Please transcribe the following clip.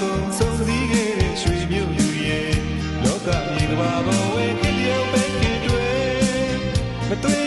ကုန်ဆုံးသီးခဲ့တဲ့ရွှေမြို့ယူရဲ့လောကမြေကဘာပေါ်ဝဲခင်ရုပ်ပဲခင်တွေ့မတွေ့